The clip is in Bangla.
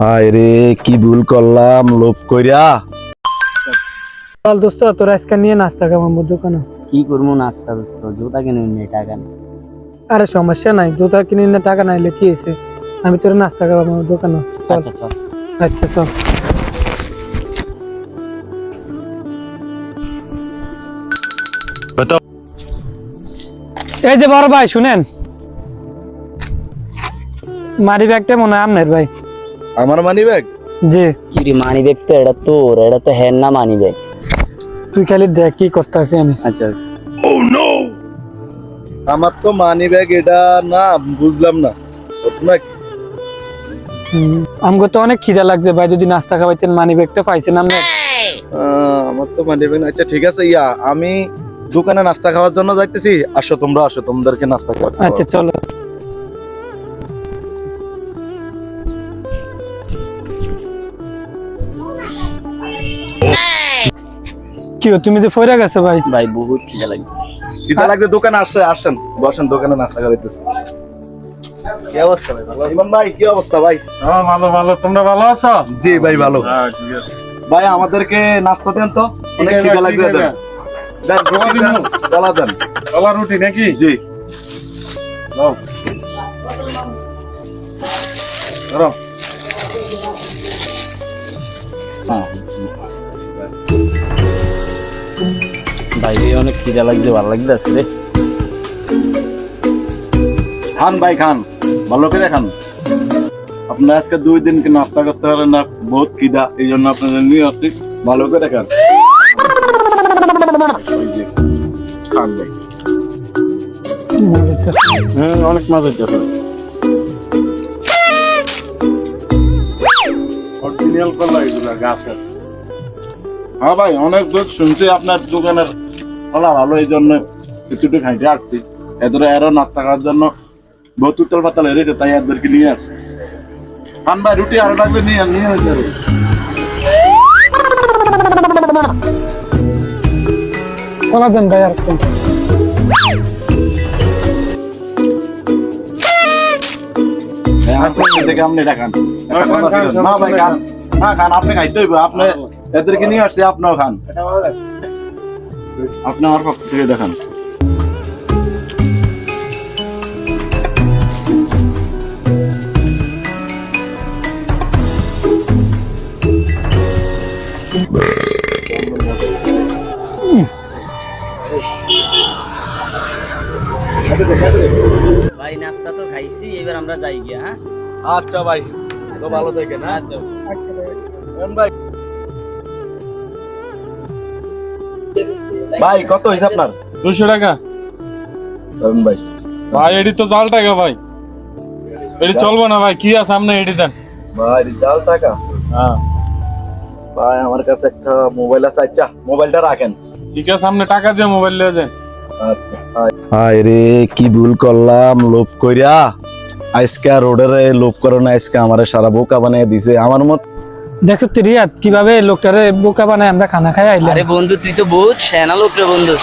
হায় রে কি ভুল করলাম লোভ কইরা। চল দোস্ত তোর আজকে নিয়ে নাস্তা খাব দোকানে। কি করব নাস্তা দোস্ত? জুতা কিনে নিয়ে টাকা নেই আরে সমস্যা নাই জুতা কিনে নিয়ে টাকা নাইলে কি হয়েছে? আমি তোর নাস্তা খাব আমার দোকানে। চল। আচ্ছা চল। আচ্ছা চল। এই যে বড় ভাই শুনেন? মারি ব্যাগটা মনে হয় আমনের ভাই। আমার মানি ব্যাগ জি। কি রে মানি ব্যাগ তো এটা তোর এটা তো হ্যাঁ না মানি ব্যাগ তুই খালি দেখ কি করতে আছি আমি। আচ্ছা। ও নো আমার তো মানি ব্যাগ এটা না বুঝলাম না। ঘটনা কি? হুম, তো অনেক খিদা লাগছে ভাই যদি নাস্তা খাওয়াইতেন মানি ব্যাগটা পাইছেন আমরা। আহ, আমার তো মানি ব্যাগ আচ্ছা ঠিক আছে ইয়া আমি দোকানে নাস্তা খাওয়ার জন্য যাইতেছি। আসো তোমরা আসো তোমাদেরকে নাস্তা খাওয়াতে আচ্ছা চলো। কি তুমি যে ফইরা গেছো ভাই? ভাই বহুত খিদা লাগছে খিদা লাগছে দোকানে আসছে আসেন। বসেন দোকানে নাস্তা খাওয়াইতেছি কি অবস্থা ভাই? ভালো? ইমাম ভাই কি অবস্থা ভাই? হ্যাঁ ভালো ভালো। তোমরা ভালো আছো? জি ভাই ভালো। হ্যাঁ ঠিক আছে। ভাই আমাদেরকে নাস্তা দেন তো? অনেক খিদা লাগছে? দেন দেন কলা দেন। কলা রুটি নাকি? জি। দাও। ধরো রে অনেক খিদা লাগছে, ভালো লাগছে রে। খান ভাই, খান। ভালো করে খান। আপনার আজকে দুই দিন কি নাস্তা করতে পারেন না? বহুত খিদা, এই জন্য আপনাদের নিয়ে আসছি। ভালো করে খান। হ্যাঁ অনেক মজা হচ্ছে হ্যাঁ ভাই, অনেক দূর শুনছি আপনার দোকানের ফলা ভালো এই জন্য কিছুটু খাইতে আসছি। এদের এরও নাস্তা খাওয়ার জন্য বহুত উত্তল পাতাল হেরেছে তাই এদেরকে নিয়ে আসছে। খান ভাই রুটি আরও লাগবে নিয়ে নিয়ে আসবে কলা দেন ভাই আর আপনি হ্যাঁ, খান, খান, না খান। আপনি খাইতে হইব। আপনি এদেরকে নিয়ে আসছে আপনিও খান। আপনি আমার পক্ষ থেকে দেখান। ভাই নাস্তা তো খাইছি এবার আমরা যাই গিয়া হ্যাঁ? আচ্ছা ভাই তো ভালো দেখেন হ্যাঁ? আচ্ছা। ভাই ভাই কত হয়েছে আপনার? দুশো টাকা। ধরুন ভাই। ভাই এটি তো জাল টাকা ভাই। এটি চলবো না ভাই কি আছে সামনে এটি দেন। ভাই জাল টাকা? হ্যাঁ। ভাই আমার কাছে একটা মোবাইল আছে আচ্ছা মোবাইলটা রাখেন। ঠিক আছে সামনে টাকা দিয়ে মোবাইল নিয়ে যান। আচ্ছা হায় রে কি ভুল করলাম লোভ কইরা। আজকে রোডের লোভ করে না আজকে আমার সারা বোকা বানিয়ে দিছে। আমার মত দেখো তো রিয়াদ, কীভাবে লোকটারে বোকা বানায় আমরা খানা খাই আইলাম। আরে বন্ধু, তুই তো বহুত সেনা লোক বন্ধু।